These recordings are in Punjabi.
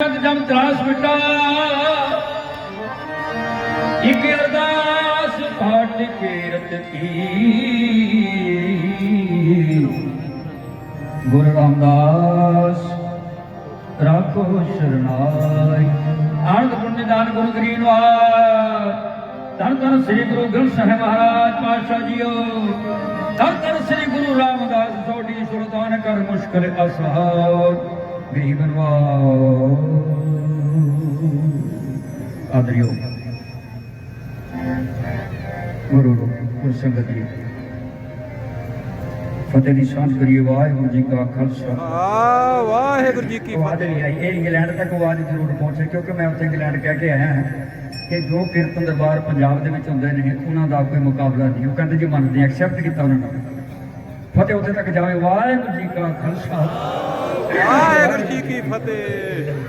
ਜਮ ਤਰਾਸ ਮਿਟਾ ਇਕ ਅਰਦਾਸ ਪਾਟ ਕੇ ਕੀ। ਗੁਰੂ ਰਾਮਦਾਸ, ਰਾਖੋ ਸ਼ਰਨਾਈ। ਆਨੰਦ ਪੁੰਨ ਦਾਨ ਗੁਰੂ ਗਰੀਨਵਾਰ ਧੰਨ ਧੰਨ ਸ੍ਰੀ ਗੁਰੂ ਗ੍ਰੰਥ ਸਾਹਿਬ ਮਹਾਰਾਜ ਪਾਤਸ਼ਾਹ ਜੀਓ। ਧੰਨ ਧੰਨ ਸ੍ਰੀ ਗੁਰੂ ਰਾਮਦਾਸ ਸੋਢੀ ਸੁਲਤਾਨ ਕਰ ਮੁਸ਼ਕਲ ਅਸਹਾਰ। ਗਰੀਬਨਵਾਰ ਆਦਰਿਓ। ਗੁਰੂ ਗੁਰੂ ਸੰਗਤ ਜੀ। ਫਤਿਹ ਦੀ ਸਾਂਝ ਕਰੀਏ ਵਾਹਿਗੁਰੂ ਜੀ ਕਾ ਖਾਲਸਾ। ਆ ਵਾਹਿਗੁਰੂ ਜੀ ਕੀ ਫਤਿਹ। ਨਹੀਂ ਆਈ ਇਹ ਇੰਗਲੈਂਡ ਤੱਕ ਆਵਾਜ਼ ਜ਼ਰੂਰ ਪਹੁੰਚੇ ਕਿਉਂਕਿ ਮੈਂ ਉੱਥੇ ਇੰਗਲੈਂਡ ਕਹਿ ਕੇ ਆਇਆ ਹਾਂ ਕਿ ਜੋ ਕੀਰਤਨ ਦਰਬਾਰ ਪੰਜਾਬ ਦੇ ਵਿੱਚ ਹੁੰਦੇ ਨੇ ਉਹਨਾਂ ਦਾ ਕੋਈ ਮੁਕਾਬਲਾ ਨਹੀਂ। ਉਹ ਕਹਿੰਦੇ ਜੀ ਮੰਨਦੇ ਐਕਸੈਪਟ ਕੀਤਾ ਉਹਨਾਂ ਨੇ। ਫਤਿਹ ਉੱਥੇ ਤੱਕ ਜਾਵੇ ਵਾਹਿਗੁਰੂ ਜੀ ਕਾ ਖਾਲਸਾ। ਵਾਹਿਗੁਰੂ ਜੀ ਕੀ ਫਤਿਹ।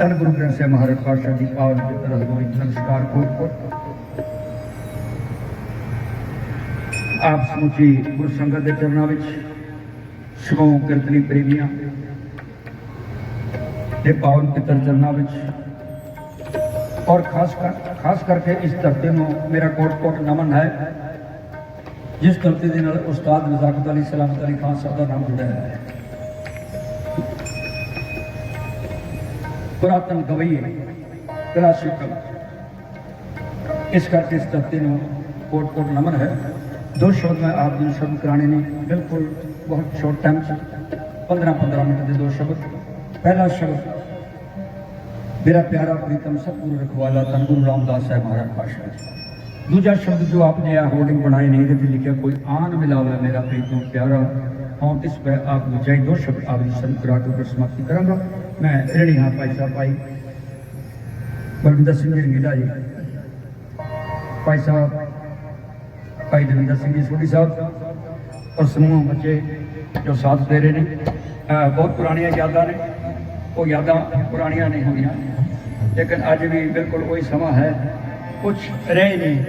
ਧੰਨ ਗੁਰੂ ਗ੍ਰੰਥ ਸਾਹਿਬ ਮਹਾਰਾਜ ਪਾਤਸ਼ਾਹ ਜੀ ਪਾਵਨ ਪਿਤਰ ਹਜ਼ੂਰੀ ਨਮਸਕਾਰ ਕੋਟ ਆਪ ਸਮੁੱਚੀ ਗੁਰੂ ਸੰਗਤ ਦੇ ਚਰਨਾਂ ਵਿੱਚ ਸਮੂਹ ਕੀਰਤਨੀ ਪ੍ਰੇਮੀਆਂ ਤੇ ਪਾਵਨ ਪਿਤਰ ਚਰਨਾਂ ਵਿੱਚ। ਔਰ ਖਾਸ ਕਰ, ਖਾਸ ਕਰਕੇ ਇਸ ਧਰਤੀ ਨੂੰ ਮੇਰਾ ਕੋਟ ਕੋਟ ਨਮਨ ਹੈ, ਜਿਸ ਧਰਤੀ ਦੇ ਨਾਲ ਉਸਤਾਦ ਨਜ਼ਾਕਤ ਅਲੀ ਸਲਾਮਤ ਅਲੀ ਖਾਨ ਸਾਹਿਬ ਦਾ ਨਾਮ ਜੁੜਿਆ ਹੈ। ਪੁਰਾਤਨ ਗਵਈਏ ਕਲਾਸਿਕਲ ਇਸ ਕਰਕੇ ਇਸ ਧਰਤੀ ਨੂੰ ਕੋਟ ਕੋਟ ਨਮਨ ਹੈ ਦੋ ਸ਼ਬਦ ਮੈਂ ਆਪ ਜੀ ਨੂੰ ਸ਼ਬਦ ਕਰਾਣੇ ਨੇ ਬਿਲਕੁਲ ਬਹੁਤ ਸ਼ਾਰਟ ਟਾਈਮ ਚ 15 15 ਮਿੰਟ ਦੇ ਦੋ ਸ਼ਬਦ ਪਹਿਲਾ ਸ਼ਬਦ ਮੇਰਾ ਪਿਆਰਾ ਪ੍ਰੀਤਮ ਸਤਿਗੁਰੂ ਰਖਵਾਲਾ ਧੰਨ ਗੁਰੂ ਰਾਮਦਾਸ ਸਾਹਿਬ ਮਹਾਰਾਜ ਪਾਸ਼ਾ ਜੀ ਦੂਜਾ ਸ਼ਬਦ ਜੋ ਆਪਨੇ ਆ ਹੋਰਡਿੰਗ ਬਣਾਏ ਨੇ ਇਹਦੇ ਤੇ ਲਿਖਿਆ ਕੋਈ ਆਨ ਮਿਲਾਵੇ ਮੇਰਾ ਪ੍ਰੀਤਮ ਪਿਆਰਾ ਹਉ ਤਿਸ ਪੈ ਆਪ ਨੂੰ ਚਾਹੀ ਦੋ ਸ਼ਬਦ ਆਪ ਜੀ ਮੈਂ ਰਣੀ ਹਾਂ ਭਾਈ ਸਾਹਿਬ, ਭਾਈ। ਬਲਵਿੰਦਰ ਸਿੰਘ ਜੀ ਮਿਲਾ ਜੀ। ਭਾਈ ਸਾਹਿਬ, ਭਾਈ ਦਵਿੰਦਰ ਸਿੰਘ ਜੀ, ਸੋਢੀ ਸਾਹਿਬ, ਔਰ ਸਮੂਹ ਬੱਚੇ ਜੋ ਸਾਥ ਦੇ ਰਹੇ ਨੇ। ਬਹੁਤ ਪੁਰਾਣੀਆਂ ਯਾਦਾਂ ਨੇ। ਉਹ ਯਾਦਾਂ ਪੁਰਾਣੀਆਂ ਨਹੀਂ ਹੋਈਆਂ ਲੇਕਿਨ ਅੱਜ ਵੀ ਬਿਲਕੁਲ ਉਹੀ ਸਮਾਂ ਹੈ। ਕੁਝ ਰਹੇ ਨਹੀਂ।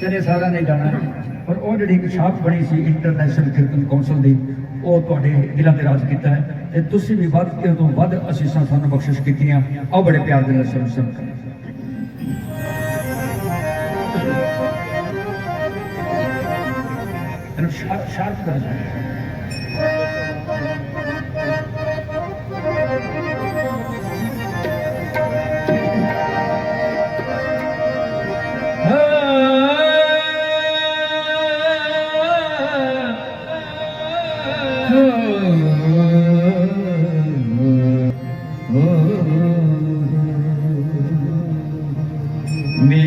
ਚਲੇ ਸਾਰਾ ਨਹੀਂ ਜਾਣਾ। ਪਰ ਉਹ ਜਿਹੜੀ ਇੱਕ ਛਾਪ ਬਣੀ ਸੀ ਇੰਟਰਨੈਸ਼ਨਲ ਕੀਰਤਨ ਕੌਂਸਲ ਦੀ, ਉਹ ਤੁਹਾਡੇ ਦਿਲਾਂ ਤੇ ਰਾਜ ਕੀਤਾ ਹੈ ਤੇ ਤੁਸੀਂ ਵੀ ਵੱਧ ਕੇ ਤੋਂ ਵੱਧ ਅਸੀਸਾਂ ਸਾਨੂੰ ਬਖਸ਼ਿਸ਼ ਕੀਤੀਆਂ। ਆਓ ਬੜੇ ਪਿਆਰ ਦੇ ਨਾਲ ਸਰਵ ਸੰਤ ਇਹਨੂੰ ਸ਼ਾਰਪ ਕਰ। ਦਿਓ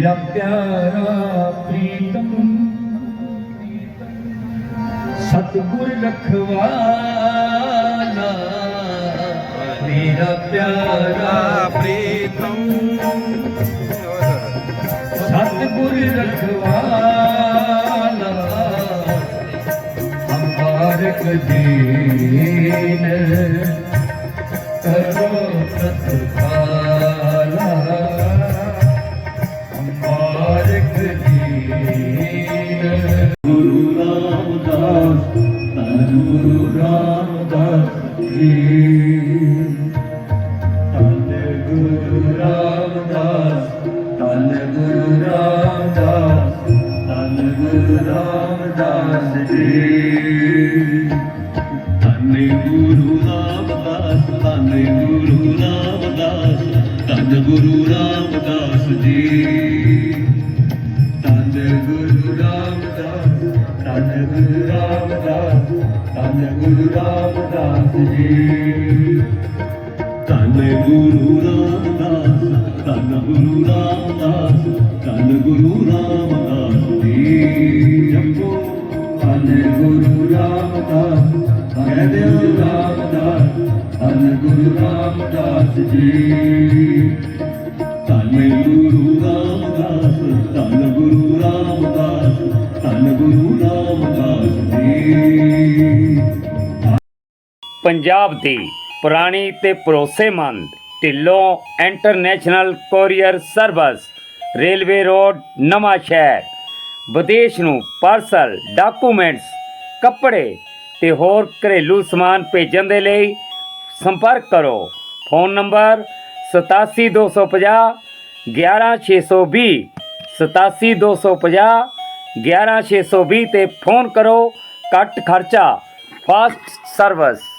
ਮੇਰਾ ਪਿਆਰਾ ਪ੍ਰੀਤਮ। ਸਤਿਗੁਰ ਰਖਵਾਲਾ ਮੇਰਾ ਪਿਆਰਾ ਪ੍ਰੀਤਮ। ਸਤਿਗੁਰ ਰਖਵਾਲਾ ਅੰਬਾਰਕ ਦੀਨ ਕਰੋ ਸਤਿਕਾਲਾ ਰਾਮਦਾਸ ਧੰਨ ਗੁਰੂ ਰਾਮਦਾਸ ਜੀ ਧੰਨ ਗੁਰੂ ਰਾਮਦਾਸ ਧੰਨ ਗੁਰੂ ਰਾਮਦਾਸ ਧੰਨ ਗੁਰੂ ਰਾਮਦਾਸ ਜੀ। ਧੰਨ ਗੁਰੂ ਰਾਮਦਾਸ ਧੰਨ ਗੁਰੂ ਰਾਮਦਾਸ ਧੰਨ ਗੁਰੂ ਰਾਮਦਾਸ ਜੀ। ਧੰਨ ਗੁਰੂ ਰਾਮਦਾਸ ਧੰਨ ਗੁਰੂ ਰਾਮਦਾਸ ਧੰਨ ਗੁਰੂ ਰਾਮਦਾਸ ਜੀ। ਧੰਨ ਗੁਰੂ ਰਾਮਦਾਸ ਧੰਨ ਗੁਰੂ ਰਾਮਦਾਸ ਧੰਨ ਗੁਰੂ ਰਾਮਦਾਸ ਜੀ। ਜਪੋ ਧੰਨ ਗੁਰੂ ਰਾਮਦਾਸ ਧੰਨ ਗੁਰੂ ਰਾਮਦਾਸ ਧੰਨ ਗੁਰੂ ਰਾਮਦਾਸ ਜੀ। ਧੰਨ ਗੁਰੂ ਪੰਜਾਬ ਦੀ ਪੁਰਾਣੀ ਤੇ ਭਰੋਸੇਮੰਦ Dhillon international courier service, railway road, Nawan Shahr. ਵਿਦੇਸ਼ ਨੂੰ ਪਾਰਸਲ ਡਾਕੂਮੈਂਟਸ ਕੱਪੜੇ ਤੇ ਹੋਰ ਘਰੇਲੂ ਸਮਾਨ ਭੇਜਣ ਦੇ ਲਈ ਸੰਪਰਕ ਕਰੋ। ਫੋਨ ਨੰਬਰ 87250 11620 87250 11620 ਤੇ ਫੋਨ ਕਰੋ। ਘੱਟ ਖਰਚਾ ਫਾਸਟ ਸਰਵਿਸ